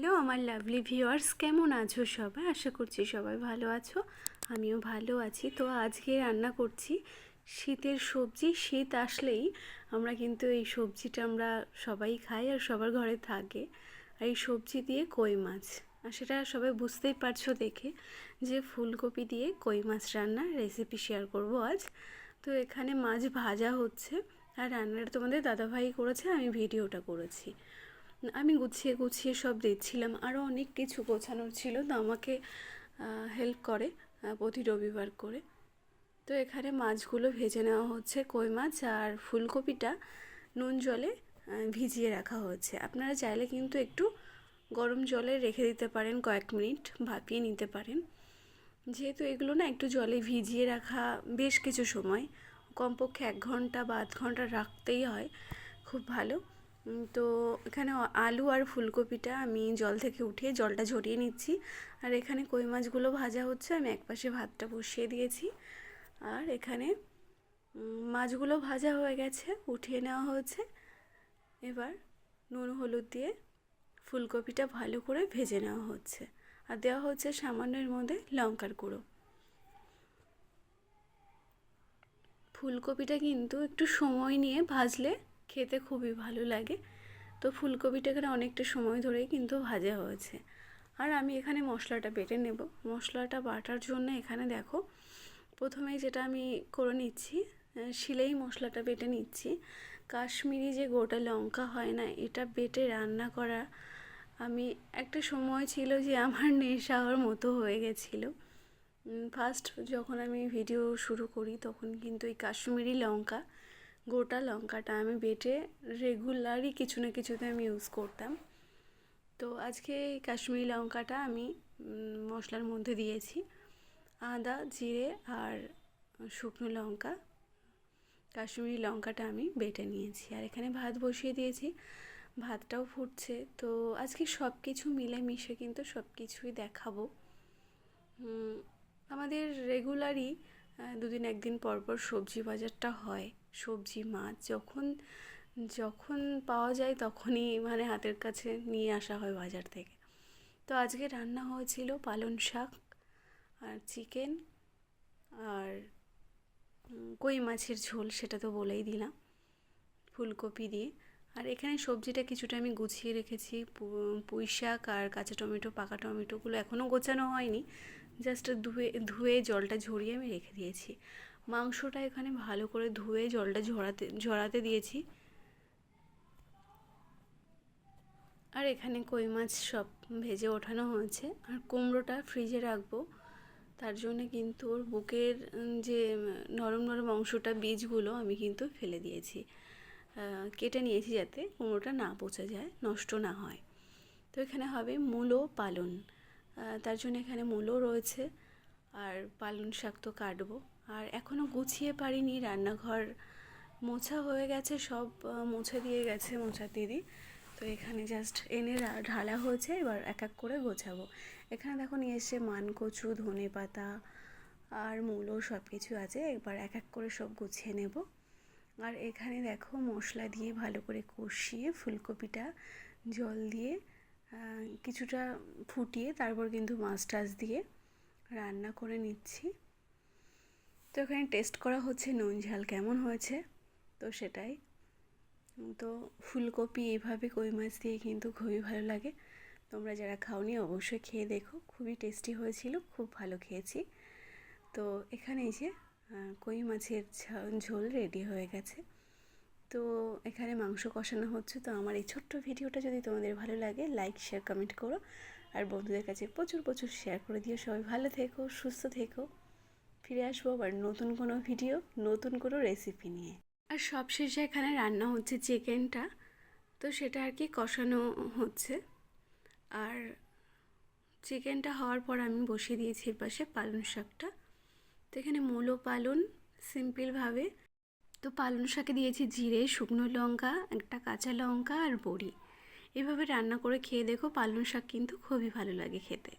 Hello, আমার lovely viewers কেমন আছো সবাই? আশা করছি সবাই ভালো আছো, আমিও ভালো আছি। তো আজকে রান্না করছি শীতের সবজি। শীত আসলেই আমরা কিন্তু এই সবজিটা আমরা সবাই খাই আর সবার ঘরে থাকে। আর এই সবজি দিয়ে কই মাছ। আর সেটা সবাই বুঝতেই পারছ দেখে যে ফুলকপি দিয়ে কই মাছ রান্নার রেসিপি শেয়ার করব আজ। তো এখানে মাছ ভাজা হচ্ছে। আর রান্নাটা তোমাদের দাদাভাই করেছে, আমি ভিডিওটা করেছি। আমি গুছিয়ে গুছিয়ে সব দিচ্ছিলাম আরও অনেক কিছু গোছানোর ছিল, তো আমাকে হেল্প করে প্রতি রবিবার করে। তো এখানে মাছগুলো ভেজে নেওয়া হচ্ছে, কই মাছ আর ফুলকপিটা নুন জলে ভিজিয়ে রাখা হচ্ছে আপনারা চাইলে কিন্তু একটু গরম জলে রেখে দিতে পারেন, কয়েক মিনিট ভাপিয়ে নিতে পারেন। যেহেতু এগুলো না একটু জলে ভিজিয়ে রাখা বেশ কিছু সময়, কমপক্ষে এক ঘণ্টা বা আধ ঘণ্টা রাখতেই হয়, খুব ভালো। তো এখানে আলু আর ফুলকপিটা আমি জল থেকে উঠিয়ে জলটা ঝরিয়ে নিচ্ছি। আর এখানে কই মাছগুলো ভাজা হচ্ছে, আমি একপাশে ভাতটা বসিয়ে দিয়েছি। আর এখানে মাছগুলো ভাজা হয়ে গেছে, উঠিয়ে নেওয়া হয়েছে। এবার নুন, হলুদ দিয়ে ফুলকপিটা ভালো করে ভেজে নেওয়া হচ্ছে। আর দেওয়া হচ্ছে সামান্যের মধ্যে লঙ্কার গুঁড়ো। ফুলকপিটা কিন্তু একটু সময় নিয়ে ভাজলে খেতে খুবই ভালো লাগে। তো ফুলকপিটা এখানে অনেকটা সময় ধরেই কিন্তু ভাজা হয়েছে। আর আমি এখানে মশলাটা বেটে নেব। মশলাটা বাটার জন্য এখানে দেখো প্রথমে যেটা আমি করে নিচ্ছি শিলেই মশলাটা বেটে নিচ্ছি। কাশ্মীরি যে গোটা লঙ্কা হয় না, এটা বেটে রান্না করা আমি, একটা সময় ছিল যে আমার নেশা হওয়ার মতো হয়ে গেছিল। ফার্স্ট যখন আমি ভিডিও শুরু করি, তখন কিন্তু এই কাশ্মীরি লঙ্কা গোটা লঙ্কাটা আমি বেটে রেগুলারই কিছু না কিছুতে আমি ইউজ করতাম। তো আজকে কাশ্মীরি লঙ্কাটা আমি মশলার মধ্যে দিয়েছি। আদা, জিরে আর শুকনো লঙ্কা। কাশ্মীরি লঙ্কাটা আমি বেটে নিয়েছি। আর এখানে ভাত বসিয়ে দিয়েছি। ভাতটাও ফুটছে। তো আজকে সব কিছু মিলে মিশে কিন্তু সব কিছুই দেখাবো আমাদের রেগুলারই দুদিন একদিন পর পর সবজি বাজারটা হয়। সবজি, মাছ যখন যখন পাওয়া যায় তখনই মানে হাতের কাছে নিয়ে আসা হয় বাজার থেকে। তো আজকে রান্না হয়েছিল পালন শাক আর চিকেন আর কই মাছের ঝোল সেটা তো বলেই দিলাম, ফুলকপি দিয়ে। আর এখানে সবজিটা কিছুটা আমি গুছিয়ে রেখেছি পুঁই শাক আর কাঁচা টমেটো, পাকা টমেটোগুলো এখনও গোছানো হয়নি। জাস্ট ধুয়ে ধুয়ে জলটা ঝরিয়ে আমি রেখে দিয়েছি। মাংসটা এখানে ভালো করে ধুয়ে জলটা ঝরাতে ঝরাতে দিয়েছি। আর এখানে কই মাছ সব ভেজে ওঠানো হয়েছে। আর কুমড়োটা ফ্রিজে রাখব। তার জন্য কিন্তু ওর বুকের যে, নরম নরম অংশটা বীজগুলো আমি কিন্তু ফেলে দিয়েছি। কেটে নিয়েছি যাতে কুমড়োটা না পচে যায়, নষ্ট না হয়। তো এখানে হবে মূলো পালন। তার জন্য এখানে মূলো রয়েছে আর পালন শাক তো কাটবো। আর এখনও গুছিয়ে পারিনি, রান্নাঘর মোছা হয়ে গেছে, সব মোছা দিয়ে গেছে মোছা দিদি। তো এখানে জাস্ট এনে ঢালা হয়েছে, এবার এক এক করে গোছাবো। এখানে দেখো নিয়ে এসে মানকচু ধনে পাতা আর মূলো সব কিছু আছে, এবার এক এক করে সব গুছিয়ে নেব। আর এখানে দেখো মশলা দিয়ে ভালো করে কষিয়ে ফুলকপিটা জল দিয়ে কিছুটা ফুটিয়ে তারপর কিন্তু মাছ টাছ দিয়ে রান্না করে নিচ্ছি। তো এখানে টেস্ট করা হচ্ছে নুন ঝাল কেমন হয়েছে? তো সেটাই। তো ফুলকপি এইভাবে কই মাছ দিয়ে কিন্তু খুবই ভালো লাগে। তোমরা যারা খাওনি অবশ্যই খেয়ে দেখো। খুবই টেস্টি হয়েছিল, খুব ভালো খেয়েছি। তো এখানে এই যে কই মাছের ঝোল রেডি হয়ে গেছে। তো এখানে মাংস কষানো হচ্ছে। তো আমার এই ছোট্ট ভিডিওটা যদি তোমাদের ভালো লাগে লাইক শেয়ার কমেন্ট করো। আর বন্ধুদের কাছে প্রচুর প্রচুর শেয়ার করে দিও। সবাই ভালো থেকো, সুস্থ থেকো। ফিরে আসব আবার নতুন কোনো ভিডিও, নতুন কোনো রেসিপি নিয়ে। আর সবশেষে এখানে রান্না হচ্ছে চিকেনটা তো সেটা আর কি কষানো হচ্ছে। আর চিকেনটা হওয়ার পর আমি বসিয়ে দিয়েছি পাশে পালং শাকটা। তো এখানে মূলো পালন সিম্পলভাবে তো পালং শাকে দিয়েছি জিরে, শুকনো লঙ্কা, একটা কাঁচা লঙ্কা আর বড়ি। এভাবে রান্না করে খেয়ে দেখো পালং শাক কিন্তু খুবই ভালো লাগে খেতে।